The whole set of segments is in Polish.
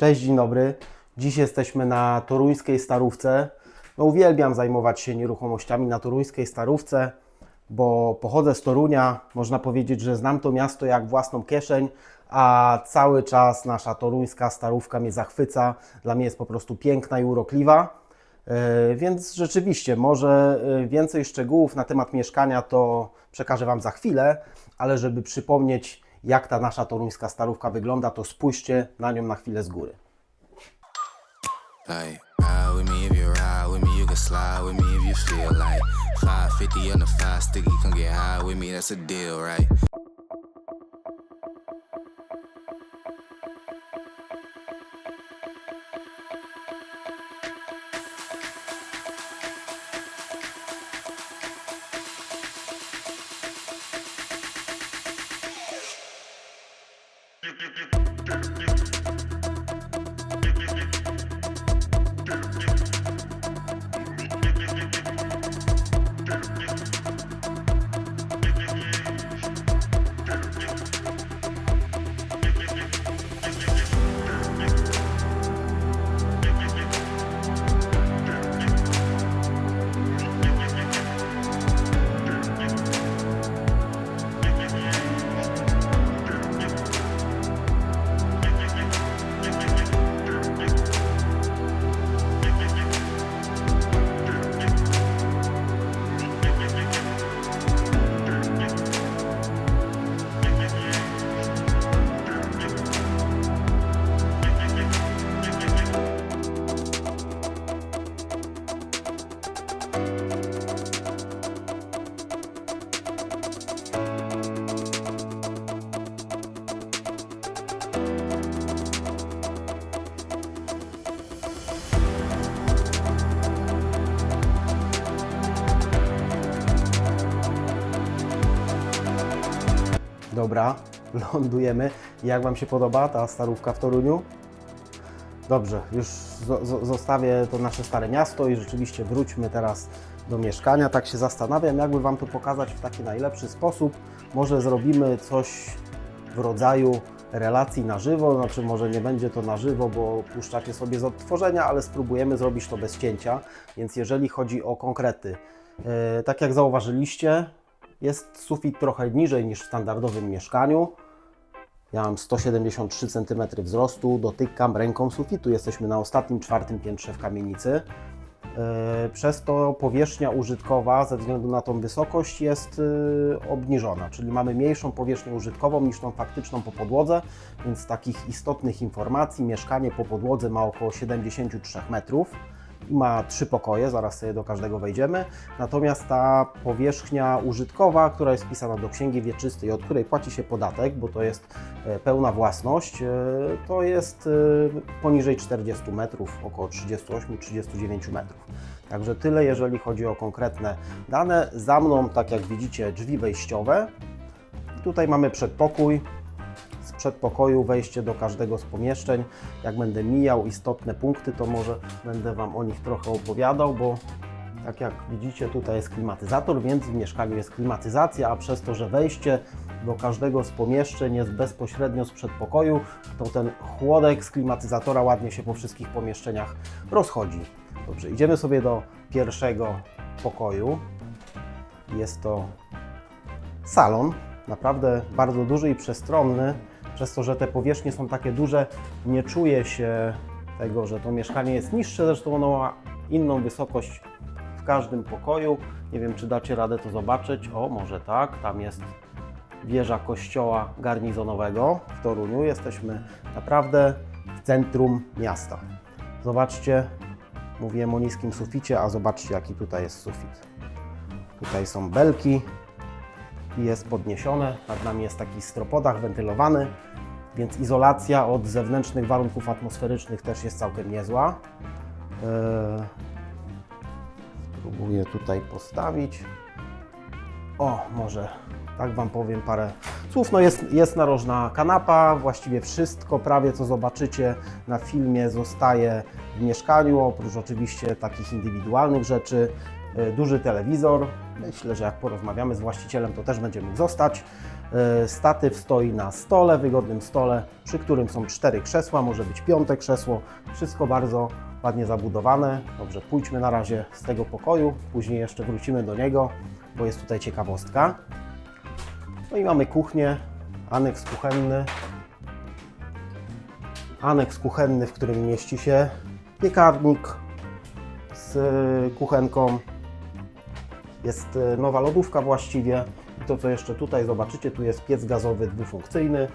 Cześć, dzień dobry. Dziś jesteśmy na toruńskiej Starówce. No, uwielbiam zajmować się nieruchomościami na toruńskiej Starówce, bo pochodzę z Torunia. Można powiedzieć, że znam to miasto jak własną kieszeń, a cały czas nasza toruńska Starówka mnie zachwyca. Dla mnie jest po prostu piękna i urokliwa. E, Więc rzeczywiście, może e, więcej szczegółów na temat mieszkania to przekażę Wam za chwilę, ale żeby przypomnieć, jak ta nasza toruńska starówka wygląda, to spójrzcie na nią na chwilę z góry. Like, ride with me if you ride with me, you can slide with me if you feel like 550 on the five sticky, come get high with me, that's a deal, right? Yep, yep. Dobra, lądujemy. Jak Wam się podoba ta starówka w Toruniu? Dobrze, już zo- zo- zostawię to nasze stare miasto i rzeczywiście wróćmy teraz do mieszkania. Tak się zastanawiam, jakby Wam to pokazać w taki najlepszy sposób. Może zrobimy coś w rodzaju relacji na żywo, znaczy może nie będzie to na żywo, bo puszczacie sobie z odtworzenia, ale spróbujemy zrobić to bez cięcia. Więc jeżeli chodzi o konkrety, e, tak jak zauważyliście, jest sufit trochę niżej niż w standardowym mieszkaniu. Ja mam 173 cm wzrostu, dotykam ręką sufitu. Jesteśmy na ostatnim, czwartym piętrze w kamienicy. Yy, Przez to powierzchnia użytkowa ze względu na tą wysokość jest yy, obniżona, czyli mamy mniejszą powierzchnię użytkową niż tą faktyczną po podłodze, więc takich istotnych informacji mieszkanie po podłodze ma około 73 metrów ma trzy pokoje, zaraz sobie do każdego wejdziemy. Natomiast ta powierzchnia użytkowa, która jest wpisana do księgi wieczystej, od której płaci się podatek, bo to jest e, pełna własność, e, to jest e, poniżej 40 metrów, około 38-39 metrów. Także tyle, jeżeli chodzi o konkretne dane. Za mną, tak jak widzicie, drzwi wejściowe. Tutaj mamy przedpokój, z przedpokoju wejście do każdego z pomieszczeń. Jak będę mijał istotne punkty, to może będę Wam o nich trochę opowiadał, bo tak jak widzicie, tutaj jest klimatyzator, więc w mieszkaniu jest klimatyzacja, a przez to, że wejście do każdego z pomieszczeń jest bezpośrednio z przedpokoju, to ten chłodek z klimatyzatora ładnie się po wszystkich pomieszczeniach rozchodzi. Dobrze, idziemy sobie do pierwszego pokoju. Jest to salon, naprawdę bardzo duży i przestronny. Przez to, że te powierzchnie są takie duże, nie czuje się tego, że to mieszkanie jest niższe, zresztą ono ma inną wysokość w każdym pokoju. Nie wiem, czy dacie radę to zobaczyć. O, może tak, tam jest wieża kościoła garnizonowego w Toruniu. Jesteśmy naprawdę w centrum miasta. Zobaczcie, mówiłem o niskim suficie, a zobaczcie, jaki tutaj jest sufit. Tutaj są belki, jest podniesione. Nad nami jest taki stropodach wentylowany, więc izolacja od zewnętrznych warunków atmosferycznych też jest całkiem niezła. Eee, Spróbuję tutaj postawić. O, może tak Wam powiem parę słów. No jest, jest narożna kanapa, właściwie wszystko prawie co zobaczycie na filmie zostaje w mieszkaniu, oprócz oczywiście takich indywidualnych rzeczy. e, duży telewizor. Myślę, że jak porozmawiamy z właścicielem, to też będzie mógł zostać. E, Statyw stoi na stole, wygodnym stole, przy którym są cztery krzesła, może być piąte krzesło. Wszystko bardzo ładnie zabudowane. Dobrze, pójdźmy na razie z tego pokoju, później jeszcze wrócimy do niego, bo jest tutaj ciekawostka. No i mamy kuchnię, aneks kuchenny. Aneks kuchenny, w którym mieści się piekarnik z kuchenką. Jest y, nowa lodówka właściwie. I to co jeszcze tutaj zobaczycie, tu jest piec gazowy dwufunkcyjny,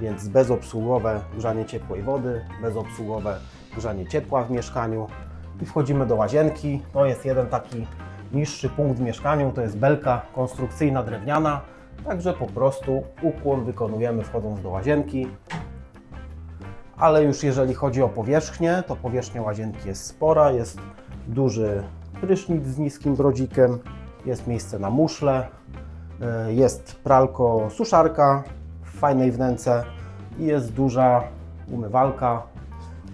więc bezobsługowe grzanie ciepłej wody, bezobsługowe grzanie ciepła w mieszkaniu. I wchodzimy do łazienki. To jest jeden taki niższy punkt w mieszkaniu, to jest belka konstrukcyjna drewniana. Także po prostu ukłon wykonujemy wchodząc do łazienki. Ale już jeżeli chodzi o powierzchnię, to powierzchnia łazienki jest spora, jest duży prysznic z niskim brodzikiem, jest miejsce na muszle, y, jest pralko suszarka w fajnej wnęce i jest duża umywalka,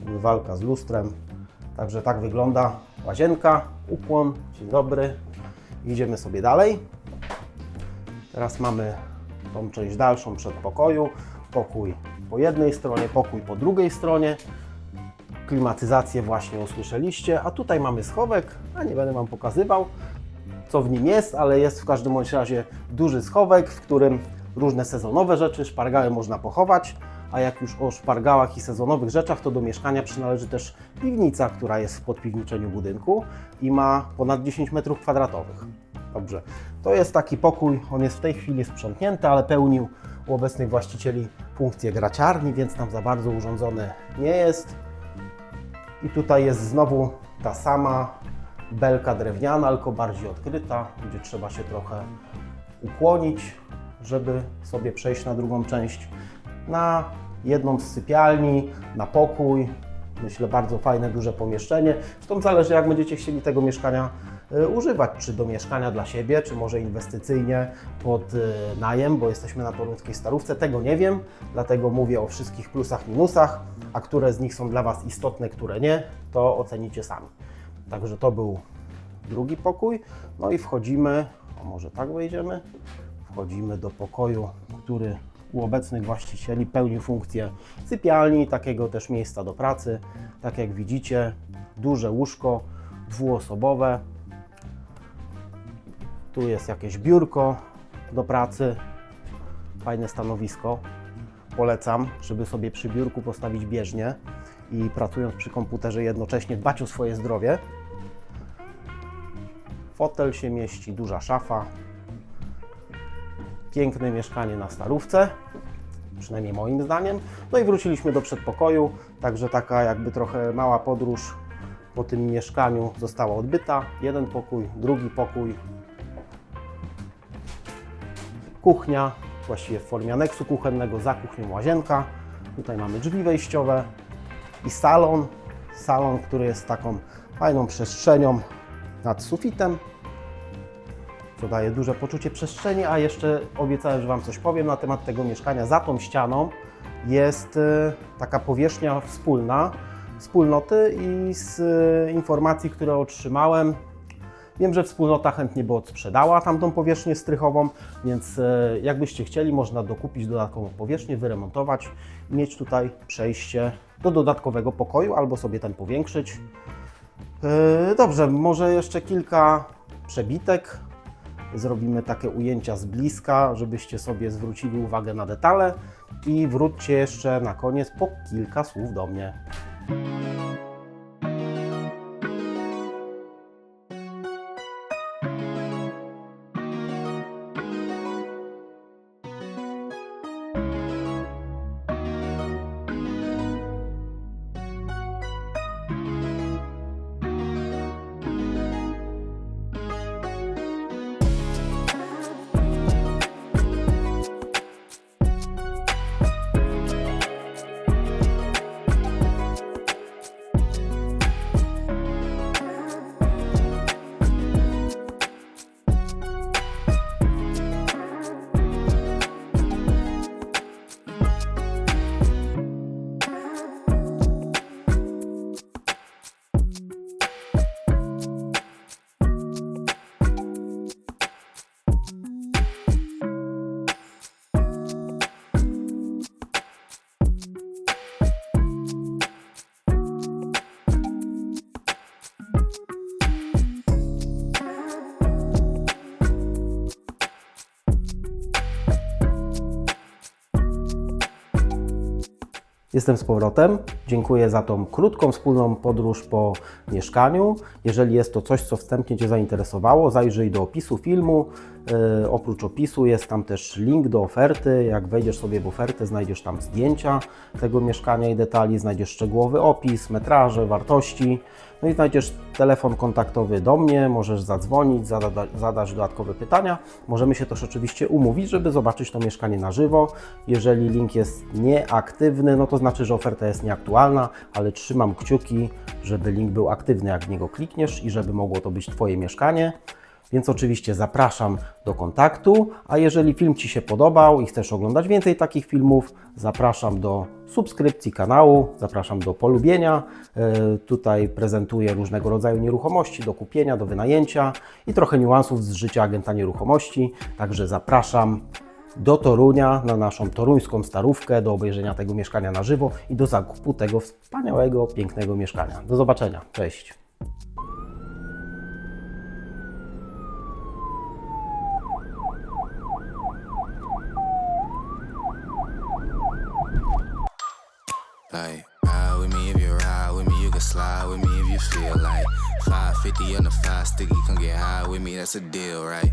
umywalka z lustrem. Także tak wygląda łazienka, ukłon, dzień dobry. Idziemy sobie dalej. Teraz mamy tą część dalszą przedpokoju. Pokój po jednej stronie, pokój po drugiej stronie. Klimatyzację właśnie usłyszeliście, a tutaj mamy schowek, a nie będę Wam pokazywał, co w nim jest, ale jest w każdym bądź razie duży schowek, w którym różne sezonowe rzeczy, szpargały można pochować, a jak już o szpargałach i sezonowych rzeczach, to do mieszkania przynależy też piwnica, która jest w podpiwniczeniu budynku i ma ponad 10 metrów kwadratowych. Dobrze, to jest taki pokój, on jest w tej chwili sprzątnięty, ale pełnił u obecnych właścicieli funkcję graciarni, więc tam za bardzo urządzony nie jest. I tutaj jest znowu ta sama belka drewniana, tylko bardziej odkryta, gdzie trzeba się trochę ukłonić, żeby sobie przejść na drugą część. Na jedną z sypialni, na pokój. Myślę, bardzo fajne, duże pomieszczenie. Zresztą zależy, jak będziecie chcieli tego mieszkania y, używać, czy do mieszkania dla siebie, czy może inwestycyjnie pod y, najem, bo jesteśmy na toruńskiej starówce. Tego nie wiem, dlatego mówię o wszystkich plusach, minusach, a które z nich są dla Was istotne, które nie, to ocenicie sami. Także to był drugi pokój. No i wchodzimy, a może tak wejdziemy? Wchodzimy do pokoju, który u obecnych właścicieli pełni funkcję sypialni, takiego też miejsca do pracy. Tak jak widzicie, duże łóżko dwuosobowe. Tu jest jakieś biurko do pracy. Fajne stanowisko. Polecam, żeby sobie przy biurku postawić bieżnię i pracując przy komputerze jednocześnie dbać o swoje zdrowie. Fotel się mieści, duża szafa. Piękne mieszkanie na starówce, przynajmniej moim zdaniem. No i wróciliśmy do przedpokoju, także taka jakby trochę mała podróż po tym mieszkaniu została odbyta. Jeden pokój, drugi pokój, kuchnia, właściwie w formie aneksu kuchennego, za kuchnią łazienka. Tutaj mamy drzwi wejściowe i salon. Salon, który jest taką fajną przestrzenią nad sufitem, co daje duże poczucie przestrzeni, a jeszcze obiecałem, że Wam coś powiem na temat tego mieszkania. Za tą ścianą jest e, taka powierzchnia wspólna wspólnoty i z e, informacji, które otrzymałem, Wiem, że wspólnota chętnie by odsprzedała tamtą powierzchnię strychową, więc e, jakbyście chcieli, można dokupić dodatkową powierzchnię, wyremontować i mieć tutaj przejście do dodatkowego pokoju albo sobie ten powiększyć. Dobrze, może jeszcze kilka przebitek. Zrobimy takie ujęcia z bliska, żebyście sobie zwrócili uwagę na detale i wróćcie jeszcze na koniec po kilka słów do mnie. Jestem z powrotem. Dziękuję za tą krótką, wspólną podróż po mieszkaniu. Jeżeli jest to coś, co wstępnie Cię zainteresowało, zajrzyj do opisu filmu. Yy, oprócz opisu jest tam też link do oferty. Jak wejdziesz sobie w ofertę, znajdziesz tam zdjęcia tego mieszkania i detali, znajdziesz szczegółowy opis, metraże, wartości. No i znajdziesz telefon kontaktowy do mnie, możesz zadzwonić, zada, zadać dodatkowe pytania. Możemy się też oczywiście umówić, żeby zobaczyć to mieszkanie na żywo. Jeżeli link jest nieaktywny, no to znaczy, że oferta jest nieaktualna, ale trzymam kciuki, żeby link był aktywny, jak w niego klikniesz i żeby mogło to być Twoje mieszkanie. Więc oczywiście zapraszam do kontaktu, a jeżeli film Ci się podobał i chcesz oglądać więcej takich filmów, zapraszam do subskrypcji kanału, zapraszam do polubienia. E, Tutaj prezentuję różnego rodzaju nieruchomości do kupienia, do wynajęcia i trochę niuansów z życia agenta nieruchomości. Także zapraszam do Torunia na naszą toruńską starówkę, do obejrzenia tego mieszkania na żywo i do zakupu tego wspaniałego, pięknego mieszkania. Do zobaczenia. Cześć. Like, ride ah, with me if you ride with me, you can slide with me if you feel like 550 on the five sticky, come get high with me, that's a deal, right?